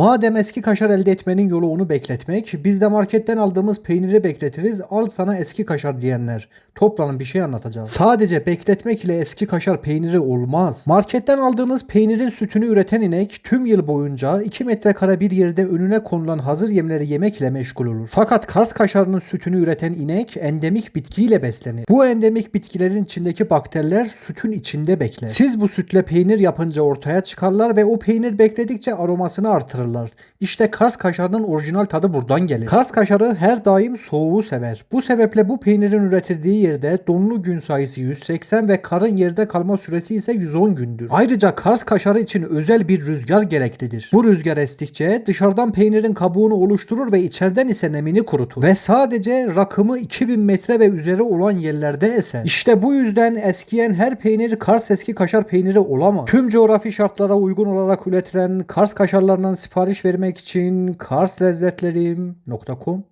Madem eski kaşar elde etmenin yolu onu bekletmek, biz de marketten aldığımız peyniri bekletiriz, al sana eski kaşar diyenler. Toplanın bir şey anlatacağız. Sadece bekletmek ile eski kaşar peyniri olmaz. Marketten aldığınız peynirin sütünü üreten inek tüm yıl boyunca 2 metrekare bir yerde önüne konulan hazır yemleri yemek ile meşgul olur. Fakat Kars kaşarının sütünü üreten inek endemik bitkiyle beslenir. Bu endemik bitkilerin içindeki bakteriler sütün içinde bekler. Siz bu sütle peynir yapınca ortaya çıkarlar ve o peynir bekledikçe aromasını artırırlar. İşte Kars kaşarının orijinal tadı buradan gelir. Kars kaşarı her daim soğuğu sever. Bu sebeple bu peynirin üretildiği yerde donlu gün sayısı 180 ve karın yerde kalma süresi ise 110 gündür. Ayrıca Kars kaşarı için özel bir rüzgar gereklidir. Bu rüzgar estikçe dışarıdan peynirin kabuğunu oluşturur ve içeriden ise nemini kurutur. Ve sadece rakımı 2000 metre ve üzeri olan yerlerde eser. İşte bu yüzden eskiyen her peynir Kars eski kaşar peyniri olamaz. Tüm coğrafi şartlara uygun olarak üretilen Kars kaşarlarından sipariş vermek için karslezzetlerim.com